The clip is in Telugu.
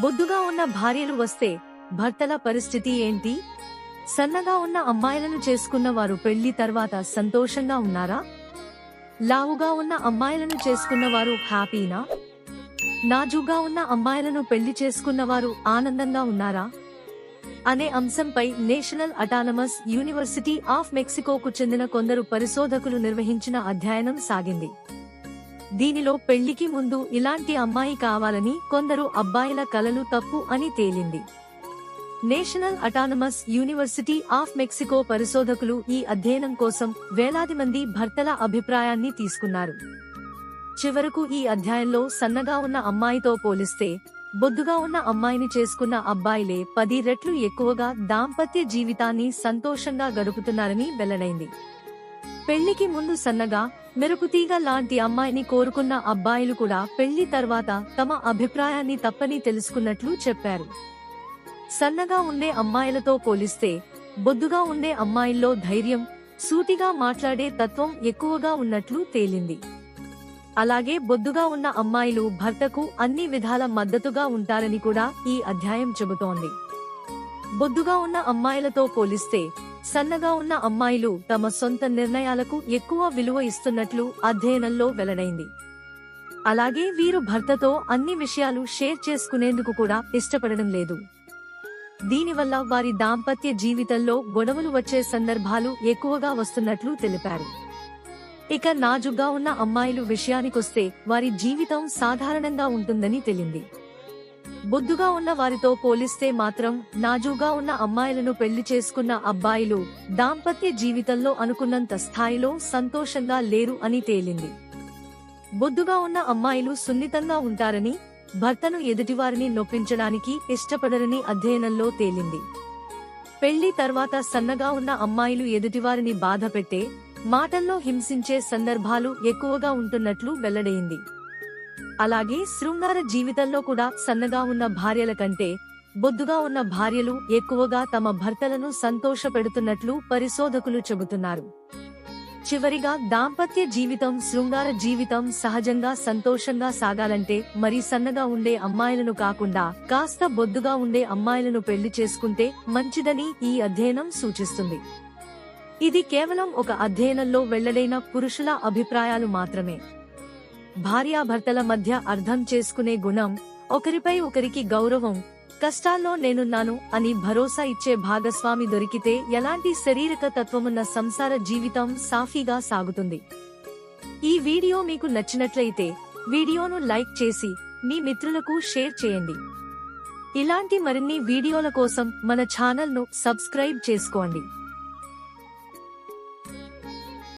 బొద్దుగా ఉన్న భార్యలు వస్తే భర్తల పరిస్థితి ఏంటి? సన్నగా ఉన్న అమ్మాయిలను చేసుకున్న వారు పెళ్ళి తర్వాత సంతోషంగా ఉన్నారా? లావుగా ఉన్న అమ్మాయిలను చేసుకున్న వారు హ్యాపీనా? నాజుగా ఉన్న అమ్మాయిలను పెళ్ళి చేసుకున్న వారు ఆనందంగా ఉన్నారా? అనే అంశంపై నేషనల్ అటానమస్ యూనివర్సిటీ ఆఫ్ మెక్సికోకు చెందిన కొందరు పరిశోధకులు నిర్వహించిన అధ్యయనం సాగింది. దీనిలో పెళ్ళికి ముందు ఇలాంటి అమ్మాయి కావాలని కొందరు అబ్బాయిల కలలు తప్పు అని తేలింది. National autonomous university of Mexico పరిశోధకులు ఈ అధ్యయనం కోసం వేలాది మంది భర్తల అభిప్రాయాన్ని తీసుకున్నారు. చివరకు ఈ అధ్యాయంలో సన్నగా ఉన్న అమ్మాయితో పోలిస్తే బొద్దుగా ఉన్న అమ్మాయిని చేసుకున్న అబ్బాయిలే పది రెట్లు ఎక్కువగా దాంపత్య జీవితాన్ని సంతోషంగా గడుపుతున్నారని వెల్లడైంది. పెళ్ళికి ముందు సన్నగా మెరుపుతీగ లాంటి అమ్మాయిని కోరుకున్న అబ్బాయిలు కూడా పెళ్ళి తర్వాత తమ అభిప్రాయాన్ని తప్పని తెలుసుకున్నట్లు చెప్పారు. సన్నగా ఉండే అమ్మాయిలతో పోలిస్తే బొద్దుగా ఉండే అమ్మాయిల్లో ధైర్యం సూటిగా మాట్లాడే తత్వం ఎక్కువగా ఉన్నట్లు తేలింది. అలాగే బొద్దుగా ఉన్న అమ్మాయిలు భర్తకు అన్ని విధాల మద్దతుగా ఉంటారని కూడా ఈ అధ్యాయం చెబుతోంది. బొద్దుగా ఉన్న అమ్మాయిలతో పోలిస్తే సన్నగా ఉన్న అమ్మాయిలు తమ సొంత నిర్ణయాలకు ఎక్కువ విలువ ఇస్తున్నట్లు అధ్యయనంలో వెల్లడైంది. అలాగే వీరు భర్తతో అన్ని విషయాలు షేర్ చేసుకునేందుకు కూడా ఇష్టపడడం లేదు. దీనివల్ల వారి దాంపత్య జీవితంలో గొడవలు వచ్చే సందర్భాలు ఎక్కువగా వస్తున్నట్లు తెలిపారు. ఇక నాజుగ్గా ఉన్న అమ్మాయిలు విషయానికొస్తే వారి జీవితం సాధారణంగా ఉంటుందని తెలింది. బొద్దుగా ఉన్న వారితో పోలిస్తే మాత్రం నాజుగా ఉన్న అమ్మాయిలను పెళ్ళి చేసుకున్న అబ్బాయిలు దాంపత్య జీవితంలో అనుకున్నంత స్థాయిలో సంతోషంగా లేరు అని తేలింది. బొద్దుగా ఉన్న అమ్మాయిలు సున్నితంగా ఉంటారని భర్తను ఎదుటివారిని నొప్పించడానికి ఇష్టపడరని అధ్యయనంలో తేలింది. పెళ్ళి తర్వాత సన్నగా ఉన్న అమ్మాయిలు ఎదుటివారిని బాధపెట్టే మాటల్లో హింసించే సందర్భాలు ఎక్కువగా ఉంటున్నట్లు వెల్లడైంది. అలాగే శృంగార జీవితంలో కూడా సన్నగా ఉన్న భార్యల కంటే బొద్దుగా ఉన్న భార్యలు ఎక్కువగా తమ భర్తలను సంతోషపెడుతున్నట్లు పరిశోధకులు చెబుతున్నారు. చివరిగా దాంపత్య జీవితం శృంగార జీవితం సహజంగా సంతోషంగా సాగాలంటే మరి సన్నగా ఉండే అమ్మాయిలను కాకుండా కాస్త బొద్దుగా ఉండే అమ్మాయిలను పెళ్ళి చేసుకుంటే మంచిదని ఈ అధ్యయనం సూచిస్తుంది. ఇది కేవలం ఒక అధ్యయనంలో వెళ్ళడైన పురుషుల అభిప్రాయాలు మాత్రమే. భార్యాభర్తల మధ్య అర్థం చేసుకునే గుణం ఒకరిపై ఒకరికి గౌరవం కష్టాల్లో నేనున్నాను అని భరోసా ఇచ్చే భాగస్వామి దొరికితే ఎలాంటి శరీరక తత్వమున్న సంసార జీవితం సాఫీగా సాగుతుంది. ఈ వీడియో మీకు నచ్చినట్లయితే వీడియోను లైక్ చేసి మీ మిత్రులకు షేర్ చేయండి. ఇలాంటి మరిన్ని వీడియోల కోసం మన ఛానల్ను సబ్స్క్రైబ్ చేసుకోండి.